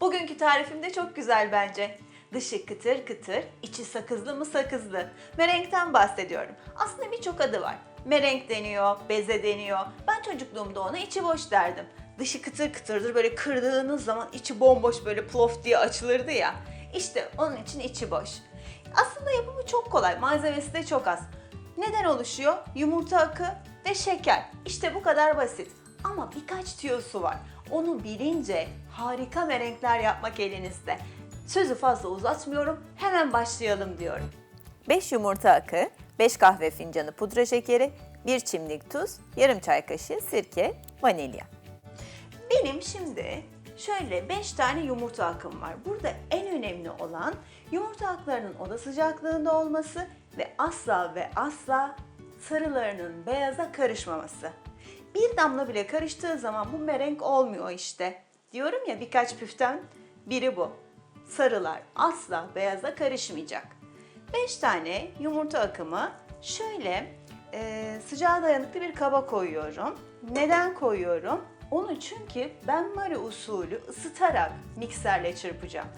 Bugünkü tarifim de çok güzel bence. Dışı kıtır kıtır, içi sakızlı mı sakızlı. Merenkten bahsediyorum. Aslında birçok adı var. Merenk deniyor, beze deniyor. Ben çocukluğumda ona içi boş derdim. Dışı kıtır kıtırdır böyle kırdığınız zaman içi bomboş böyle plof diye açılırdı ya. İşte onun için içi boş. Aslında yapımı çok kolay, malzemesi de çok az. Neden oluşuyor? Yumurta akı ve şeker. İşte bu kadar basit. Ama birkaç tüyosu var. Onu bilince harika merenkler yapmak elinizde. Sözü fazla uzatmıyorum, hemen başlayalım diyorum. 5 yumurta akı, 5 kahve fincanı pudra şekeri, 1 çimdik tuz, yarım çay kaşığı sirke, vanilya. Benim şimdi şöyle 5 tane yumurta akım var. Burada en önemli olan yumurta aklarının oda sıcaklığında olması ve asla ve asla sarılarının beyaza karışmaması. Bir damla bile karıştığı zaman bu merenk olmuyor işte. Diyorum ya birkaç püften biri bu. Sarılar asla beyaza karışmayacak. 5 tane yumurta akımı şöyle e, sıcağa dayanıklı bir kaba koyuyorum. Neden koyuyorum? Onu çünkü ben mari usulü ısıtarak mikserle çırpacağım.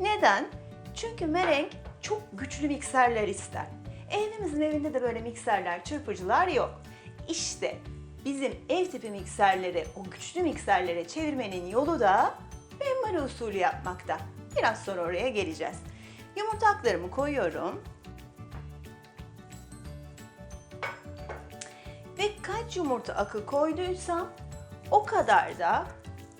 Neden? Çünkü merenk çok güçlü mikserler ister. Evimizin evinde de böyle mikserler, çırpıcılar yok. İşte bizim ev tipi mikserleri o güçlü mikserlere çevirmenin yolu da benmari usulü yapmakta. Biraz sonra oraya geleceğiz. Yumurta aklarımı koyuyorum. Ve kaç yumurta akı koyduysam o kadar da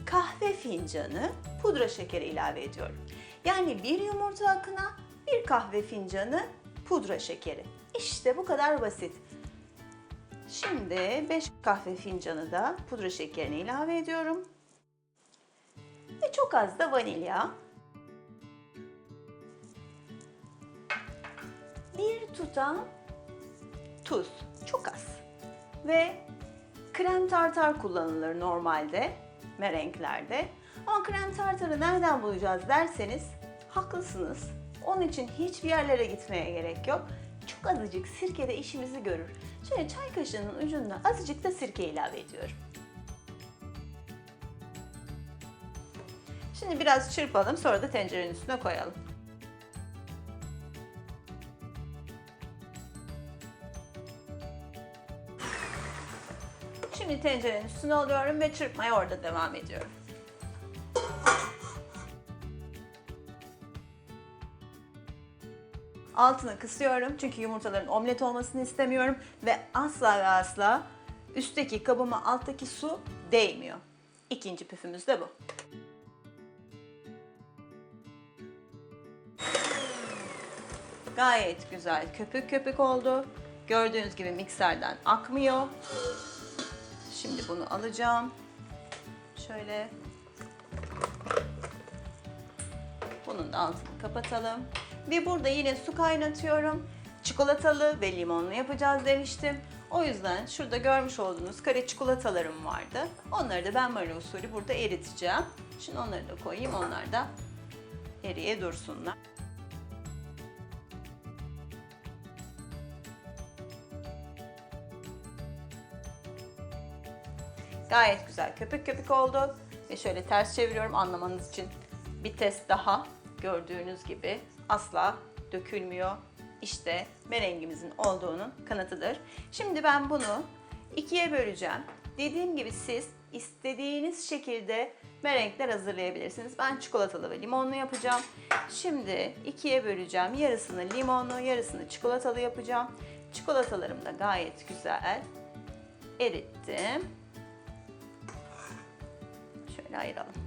kahve fincanı pudra şekeri ilave ediyorum. Yani bir yumurta akına bir kahve fincanı pudra şekeri. İşte bu kadar basit. Şimdi 5 kahve fincanı da pudra şekerini ilave ediyorum. Ve çok az da vanilya. Bir tutam tuz. Çok az. Ve krem tartar kullanılır normalde merenklerde. Ama krem tartarı nereden bulacağız derseniz haklısınız. Onun için hiçbir yerlere gitmeye gerek yok. Çok azıcık sirke de işimizi görür. Şöyle çay kaşığının ucuna azıcık da sirke ilave ediyorum. Şimdi biraz çırpalım sonra da tencerenin üstüne koyalım. Şimdi tencerenin üstüne alıyorum ve çırpmaya orada devam ediyorum. Altını kısıyorum çünkü yumurtaların omlet olmasını istemiyorum ve asla ve asla üstteki kabıma alttaki su değmiyor. İkinci püfümüz de bu. Gayet güzel köpük köpük oldu. Gördüğünüz gibi mikserden akmıyor. Şimdi bunu alacağım. Şöyle. Bunun da altını kapatalım. Ve burada yine su kaynatıyorum. Çikolatalı ve limonlu yapacağız demiştim. O yüzden şurada görmüş olduğunuz kare çikolatalarım vardı. Onları da ben Marie usulü burada eriteceğim. Şimdi onları da koyayım. Onlar da eriye dursunlar. Gayet güzel köpük köpük oldu. Ve şöyle ters çeviriyorum anlamanız için. Bir test daha. Gördüğünüz gibi asla dökülmüyor. İşte merengimizin olduğunun kanıtıdır. Şimdi ben bunu ikiye böleceğim. Dediğim gibi siz istediğiniz şekilde merenkler hazırlayabilirsiniz. Ben çikolatalı ve limonlu yapacağım. Şimdi ikiye böleceğim. Yarısını limonlu, yarısını çikolatalı yapacağım. Çikolatalarım da gayet güzel. Erittim. Şöyle ayıralım.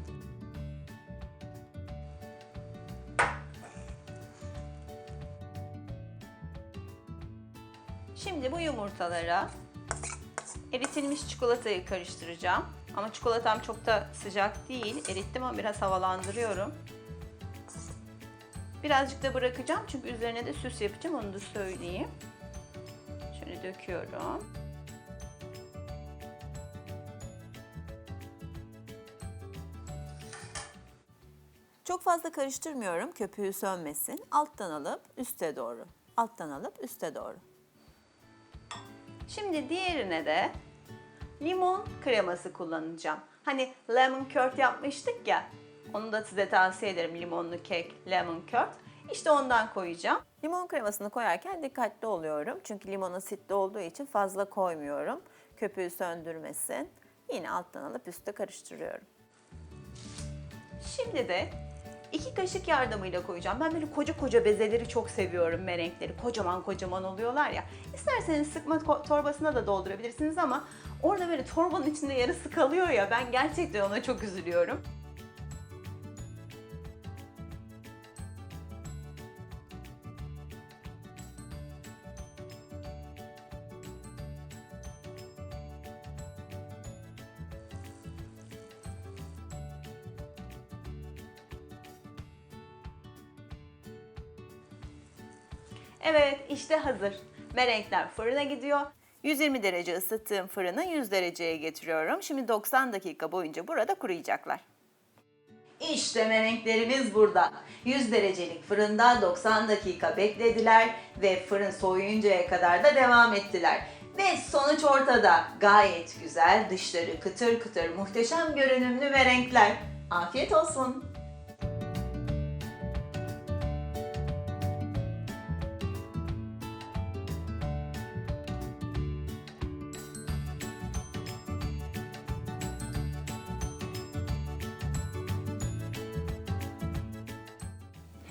Şimdi bu yumurtalara eritilmiş çikolatayı karıştıracağım. Ama çikolatam çok da sıcak değil. Erittim ama biraz havalandırıyorum. Birazcık da bırakacağım çünkü üzerine de süs yapacağım onu da söyleyeyim. Şöyle döküyorum. Çok fazla karıştırmıyorum köpüğü sönmesin. Alttan alıp üste doğru. Alttan alıp üste doğru. Şimdi diğerine de limon kreması kullanacağım. Hani lemon curd yapmıştık ya. Onu da size tavsiye ederim limonlu kek, lemon curd. İşte ondan koyacağım. Limon kremasını koyarken dikkatli oluyorum. Çünkü limon asitli olduğu için fazla koymuyorum. Köpüğü söndürmesin. Yine alttan alıp üstte karıştırıyorum. Şimdi de iki kaşık yardımıyla koyacağım. Ben böyle koca koca bezeleri çok seviyorum merenkleri. Kocaman kocaman oluyorlar ya. İsterseniz sıkma torbasına da doldurabilirsiniz ama orada böyle torbanın içinde yarısı kalıyor ya. Ben gerçekten ona çok üzülüyorum. Evet, işte hazır. Merenkler fırına gidiyor. 120 derece ısıttığım fırını 100 dereceye getiriyorum. Şimdi 90 dakika boyunca burada kuruyacaklar. İşte merenklerimiz burada. 100 derecelik fırında 90 dakika beklediler ve fırın soğuyuncaya kadar da devam ettiler. Ve sonuç ortada. Gayet güzel, dışları kıtır kıtır, muhteşem görünümlü merenkler. Afiyet olsun.